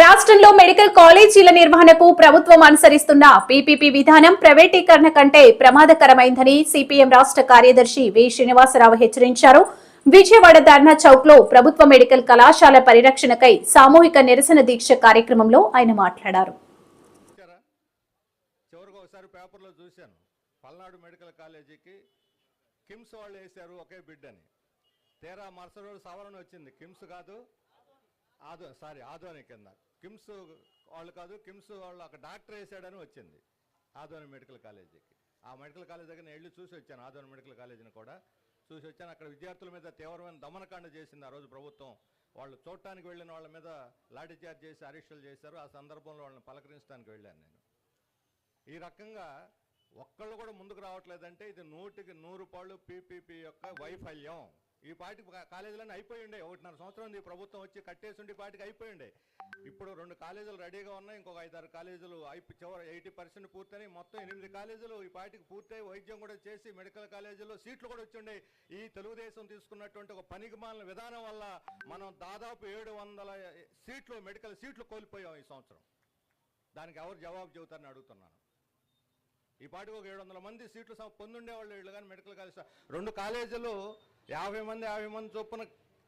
రాష్ట్రంలో మెడికల్ కాలేజీల నిర్వహణకు ప్రభుత్వం అనుసరిస్తున్న పీపీపీ విధానం ప్రైవేటీకరణ కంటే ప్రమాదకరమైందని సిపిఎం రాష్ట్ర కార్యదర్శి వి శ్రీనివాసరావు హెచ్చరించారు. విజయవాడ ధర్నా చౌక్లో ప్రభుత్వ మెడికల్ కళాశాల పరిరక్షణకై సామూహిక నిరసన దీక్ష కార్యక్రమంలో ఆయన మాట్లాడారు. పేపర్లో చూశాను. పల్నాడు మెడికల్ కాలేజీకి కిమ్స్ వాళ్ళు వేశారు ఒకే బిడ్డని. తీరా మరుసటి రోజు సవరణ వచ్చింది. కిమ్స్ కాదు ఆదో సారీ ఆధ్వర్యం కింద. కిమ్స్ వాళ్ళు కాదు కిమ్స్ వాళ్ళు ఒక డాక్టర్ వేసాడని వచ్చింది ఆధ్వర్యం మెడికల్ కాలేజీకి. ఆ మెడికల్ కాలేజ్ దగ్గర నేను వెళ్ళి చూసి వచ్చాను ఆధ్వర్యం మెడికల్ కాలేజీని కూడా. చూసి వచ్చాను అక్కడ విద్యార్థుల మీద తీవ్రమైన దమనకాండ చేసింది ఆ రోజు ప్రభుత్వం. వాళ్ళు చూడటానికి వెళ్ళిన వాళ్ళ మీద లాఠీ చార్జ్ చేసి అరెస్టులు చేశారు. ఆ సందర్భంలో వాళ్ళని పలకరించడానికి వెళ్ళాను నేను. ఈ రకంగా ఒక్కళ్ళు కూడా ముందుకు రావట్లేదంటే ఇది నూటికి నూరు పాళ్ళు పీపీపీ యొక్క వైఫల్యం. ఈ పాటికి కాలేజీలన్నీ అయిపోయి ఉండే. ఒకటిన్నర సంవత్సరం ఉంది. ఈ ప్రభుత్వం వచ్చి కట్టేసి ఉండి ఈ పాటికి అయిపోయి ఉండే. ఇప్పుడు రెండు కాలేజీలు రెడీగా ఉన్నాయి. ఇంకొక ఐదారు కాలేజీలు అయిపో చివరి ఎయిటీ పర్సెంట్ పూర్తయి మొత్తం ఎనిమిది కాలేజీలు ఈ పాటికి పూర్తయి వైద్యం కూడా చేసి మెడికల్ కాలేజీలో సీట్లు కూడా వచ్చి ఉండే. ఈ తెలుగుదేశం తీసుకున్నటువంటి ఒక పనికిమాలిన విధానం వల్ల మనం దాదాపు ఏడు వందల సీట్లు మెడికల్ సీట్లు కోల్పోయాం ఈ సంవత్సరం. దానికి ఎవరు జవాబు చెబుతారని అడుగుతున్నాను. ఈ పాటికి ఒక ఏడు వందల మంది సీట్లు పొందుండేవాళ్ళు వీళ్ళు కానీ మెడికల్ కాలేజ్ రెండు కాలేజీలు యాభై మంది యాభై మంది చొప్పున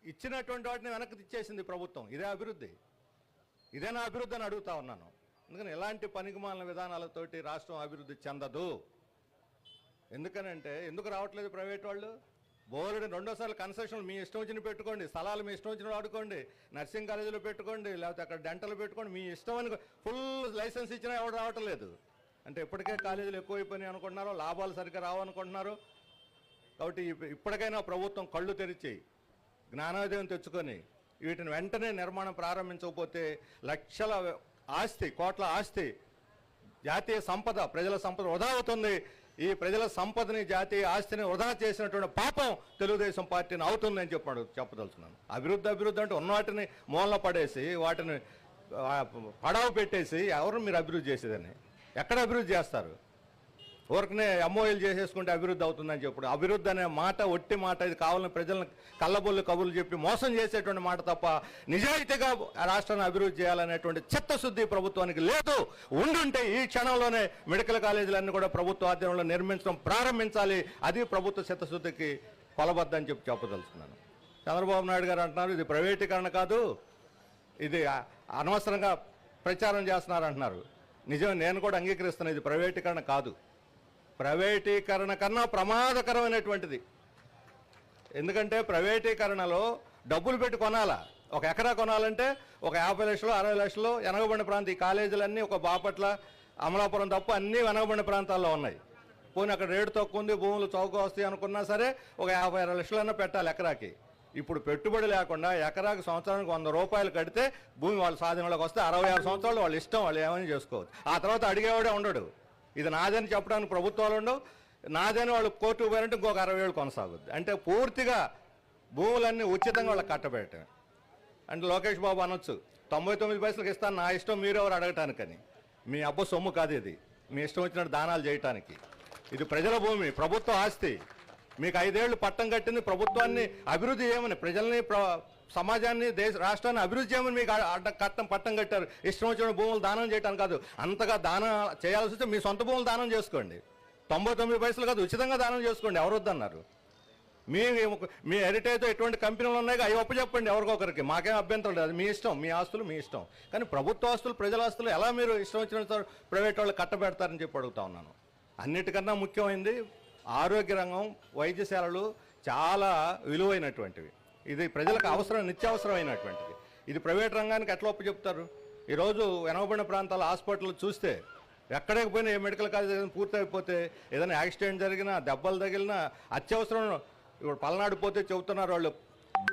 ఇచ్చినటువంటి వాటిని వెనక్కి తెచ్చేసింది ప్రభుత్వం. ఇదే అభివృద్ధి. ఇదే నా అభివృద్ధి అని అడుగుతా ఉన్నాను. అందుకని ఎలాంటి పనికిమాలిన విధానాలతోటి రాష్ట్రం అభివృద్ధి చెందదు? ఎందుకనంటే ఎందుకు రావట్లేదు ప్రైవేట్ వాళ్ళు? బోర్డు రెండోసార్లు కన్సెషన్లు మీ ఇష్టం వచ్చిన పెట్టుకోండి స్థలాలు మీ ఇష్టం వచ్చిన వాడుకోండి నర్సింగ్ కాలేజీలో పెట్టుకోండి లేకపోతే అక్కడ డెంటల్ పెట్టుకోండి మీ ఇష్టం అని ఫుల్ లైసెన్స్ ఇచ్చినా ఎవరు రావటం లేదు అంటే ఇప్పటికే కాలేజీలు ఎక్కువైపోయినాయి అనుకుంటున్నారు లాభాలు సరిగ్గా రావనుకుంటున్నారు కాబట్టి ఇప్పటికైనా ప్రభుత్వం కళ్ళు తెరిచి జ్ఞానోదయం తెచ్చుకొని వీటిని వెంటనే నిర్మాణం ప్రారంభించకపోతే లక్షల ఆస్తి కోట్ల ఆస్తి జాతీయ సంపద ప్రజల సంపద వృధా అవుతుంది. ఈ ప్రజల సంపదని జాతీయ ఆస్తిని వృధా చేసినటువంటి పాపం తెలుగుదేశం పార్టీని అవుతుందని చెప్పాడు చెప్పదలుచున్నాను అభివృద్ధి అభివృద్ధి అంటే ఉన్న వాటిని మూలన పడేసి వాటిని పడవ పెట్టేసి ఎవరు మీరు అభివృద్ధి చేసేదని? ఎక్కడ అభివృద్ధి చేస్తారు? ఊరికనే ఎంఓఎల్ చేసేసుకుంటే అభివృద్ధి అవుతుందని చెప్పుడు. అభివృద్ధి అనే మాట ఒట్టి మాట ఇది కావాలని ప్రజలను కళ్ళబొల్లు కబుర్లు చెప్పి మోసం చేసేటువంటి మాట తప్ప నిజాయితీగా రాష్ట్రాన్ని అభివృద్ధి చేయాలనేటువంటి చిత్తశుద్ధి ప్రభుత్వానికి లేదు. ఉండుంటే ఈ క్షణంలోనే మెడికల్ కాలేజీలన్నీ కూడా ప్రభుత్వ ఆధ్వర్యంలో నిర్మించడం ప్రారంభించాలి. అది ప్రభుత్వ చిత్తశుద్ధికి కొలబద్దని చెప్పి చెప్పదలుచుకున్నాను. చంద్రబాబు నాయుడు గారు అంటున్నారు ఇది ప్రైవేటీకరణ కాదు ఇది అనవసరంగా ప్రచారం చేస్తున్నారు అంటున్నారు నిజం నేను కూడా అంగీకరిస్తున్నాను ఇది ప్రైవేటీకరణ కాదు. ప్రైవేటీకరణ కన్నా ప్రమాదకరమైనటువంటిది. ఎందుకంటే ప్రైవేటీకరణలో డబ్బులు పెట్టి కొనాలా? ఒక ఎకరా కొనాలంటే ఒక యాభై లక్షలు అరవై లక్షలు వెనకబడిన ప్రాంతం. ఈ కాలేజీలన్నీ ఒక బాపట్ల అమలాపురం తప్ప అన్నీ వెనకబడిన ప్రాంతాల్లో ఉన్నాయి. పోనీ అక్కడ రేటు తక్కువ ఉంది భూములు చౌక వస్తాయి అనుకున్నా సరే ఒక యాభై అరవై లక్షలన్నా పెట్టాలి ఎకరాకి. ఇప్పుడు పెట్టుబడి లేకుండా ఎకరాకి సంవత్సరానికి వంద రూపాయలు కడితే భూమి వాళ్ళ సాధనలోకి వస్తే అరవై ఆరు సంవత్సరాలు వాళ్ళు ఇష్టం వాళ్ళు ఏమైనా చేసుకోవచ్చు? ఆ తర్వాత అడిగేవాడే ఉండడు. ఇది నాదని చెప్పడానికి ప్రభుత్వాలు ఉండవు. నాదని వాళ్ళు కోర్టుకు పోయినట్టు ఇంకొక అరవై ఏళ్ళు కొనసాగుద్ది. అంటే పూర్తిగా భూములన్నీ ఉచితంగా వాళ్ళకి కట్టబెట్టడం అంటే లోకేష్ బాబు అనొచ్చు తొంభై తొమ్మిది పైసలకు ఇస్తాను నా ఇష్టం మీరెవరు అడగటానికని. మీ అబ్బ సొమ్ము కాదు ఇది. మీ ఇష్టం వచ్చినట్టు దానాలు చేయటానికి. ఇది ప్రజల భూమి ప్రభుత్వ ఆస్తి. మీకు ఐదేళ్ళు పట్టం కట్టింది ప్రభుత్వాన్ని అభివృద్ధి చేయమని ప్రజల్ని ప్ర- సమాజాన్ని దేశ రాష్ట్రాన్ని అభివృద్ధి చేయమని మీకు అడ్డ కట్టం పట్టం కట్టారు. ఇష్టం వచ్చిన భూములు దానం చేయడానికి కాదు. అంతగా దానం చేయాల్సి వస్తే మీ సొంత భూములు దానం చేసుకోండి. తొంభై తొమ్మిది పైసలు కాదు ఉచితంగా దానం చేసుకోండి. ఎవరు వద్దన్నారు? మీ మీ హెరిటేజ్తో ఎటువంటి కంపెనీలు ఉన్నాయి? అవి చెప్పండి ఎవరికొకరికి. మాకేం అభ్యంతరం లేదు. అది మీ ఇష్టం. మీ ఆస్తులు మీ ఇష్టం. కానీ ప్రభుత్వ ఆస్తులు ప్రజల ఆస్తులు ఎలా మీరు ఇష్టం వచ్చిన ప్రైవేట్ వాళ్ళు కట్టబెడతారని చెప్పి అడుగుతా ఉన్నాను. అన్నిటికన్నా ముఖ్యమైనది ఆరోగ్య రంగం వైద్యశాలలు చాలా విలువైనటువంటివి. ఇది ప్రజలకు అవసరం నిత్యావసరమైనటువంటిది. ఇది ప్రైవేట్ రంగానికి ఎట్లా ఒప్పు చెప్తారు? ఈరోజు వెనకబడిన ప్రాంతాల హాస్పిటల్ చూస్తే ఎక్కడికి పోయినా ఏ మెడికల్ కాలేజ్ ఏదైనా పూర్తయిపోతే ఏదైనా యాక్సిడెంట్ జరిగినా దెబ్బలు తగిలినా అత్యవసరం ఇప్పుడు పల్నాడు పోతే చెబుతున్నారు వాళ్ళు.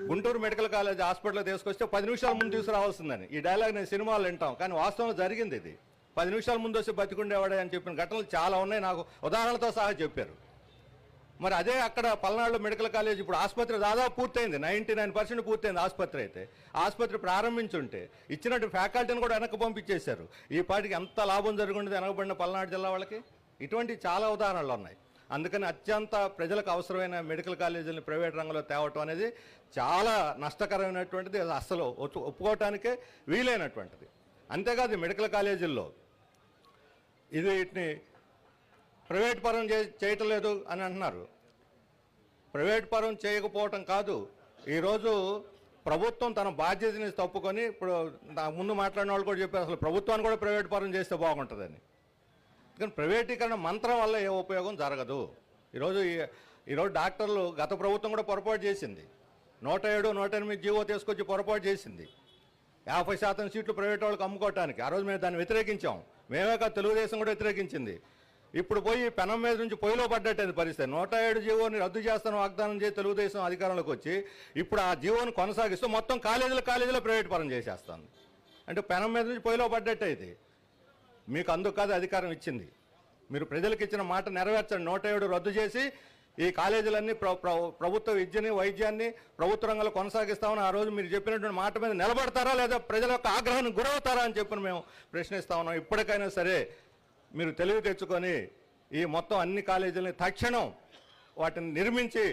గుంటూరు మెడికల్ కాలేజ్ హాస్పిటల్ తీసుకొస్తే పది నిమిషాల ముందు తీసుకురావాల్సిందని. ఈ డైలాగ్ నేను సినిమాలు వింటాం కానీ వాస్తవంలో జరిగింది ఇది. పది నిమిషాల ముందు వచ్చి బతికుండేవాడే అని చెప్పిన ఘటనలు చాలా ఉన్నాయి నాకు ఉదాహరణతో సహా చెప్పారు. మరి అదే అక్కడ పల్నాడులో మెడికల్ కాలేజ్ ఇప్పుడు ఆసుపత్రి దాదాపు పూర్తయింది. నైంటీ నైన్ పర్సెంట్ పూర్తయింది ఆసుపత్రి అయితే. ఆసుపత్రి ప్రారంభించుంటే ఇచ్చినట్టు ఫ్యాకల్టీని కూడా వెనక్కి పంపించేశారు. ఈ పాటికి ఎంత లాభం జరుగుండేది వెనకబడిన పల్నాడు జిల్లా వాళ్ళకి? ఇటువంటి చాలా ఉదాహరణలు ఉన్నాయి. అందుకని అత్యంత ప్రజలకు అవసరమైన మెడికల్ కాలేజీలను ప్రైవేట్ రంగంలో తేవటం అనేది చాలా నష్టకరమైనటువంటిది. అసలు ఒప్పుకోవటానికే వీలైనటువంటిది. అంతేకాదు మెడికల్ కాలేజీల్లో ఇది వీటిని ప్రైవేట్ పరం చే చేయటం లేదు అని అంటున్నారు. ప్రైవేట్ పరం చేయకపోవటం కాదు. ఈరోజు ప్రభుత్వం తన బాధ్యతని తప్పుకొని ఇప్పుడు ముందు మాట్లాడిన వాళ్ళు కూడా చెప్పారు అసలు ప్రభుత్వాన్ని కూడా ప్రైవేట్ పరం చేస్తే బాగుంటుందని. కానీ ప్రైవేటీకరణ మంత్రం వల్ల ఏ ఉపయోగం జరగదు. ఈరోజు ఈ- ఈరోజు డాక్టర్లు గత ప్రభుత్వం కూడా పొరపాటు చేసింది. నూట ఏడు నూట ఎనిమిది జీవో తీసుకొచ్చి పొరపాటు చేసింది. యాభై శాతం సీట్లు ప్రైవేట్ వాళ్ళకి అమ్ముకోవటానికి. ఆ రోజు మేము దాన్ని వ్యతిరేకించాం. మేమే కాదు తెలుగుదేశం కూడా వ్యతిరేకించింది. ఇప్పుడు పోయి పెనం మీద నుంచి పొయ్యిలో పడ్డట్టేది పరిస్థితి. నూట ఏడు జీవోని రద్దు చేస్తాను వాగ్దానం చేసి తెలుగుదేశం అధికారంలోకి వచ్చి ఇప్పుడు ఆ జీవోని కొనసాగిస్తూ మొత్తం కాలేజీలు కాలేజీలో ప్రైవేట్ పరం చేసేస్తాను అంటే పెనం మీద నుంచి పొయ్యిలో పడ్డట్టు మీకు అందుకు కాదు అధికారం ఇచ్చింది. మీరు ప్రజలకు ఇచ్చిన మాట నెరవేర్చండి. నూట ఏడు రద్దు చేసి ఈ కాలేజీలన్నీ ప్ర- ప్రభుత్వ విద్యని వైద్యాన్ని ప్రభుత్వ రంగంలో కొనసాగిస్తామని ఆ రోజు మీరు చెప్పినటువంటి మాట మీద నిలబడతారా లేదా ప్రజల యొక్క ఆగ్రహానికి గురవుతారా అని చెప్పి మేము ప్రశ్నిస్తా ఉన్నాం. ఇప్పటికైనా సరే మీరు తెలివి తెచ్చుకొని ఈ మొత్తం అన్ని కాలేజీలని తక్షణం వాటిని నిర్మించి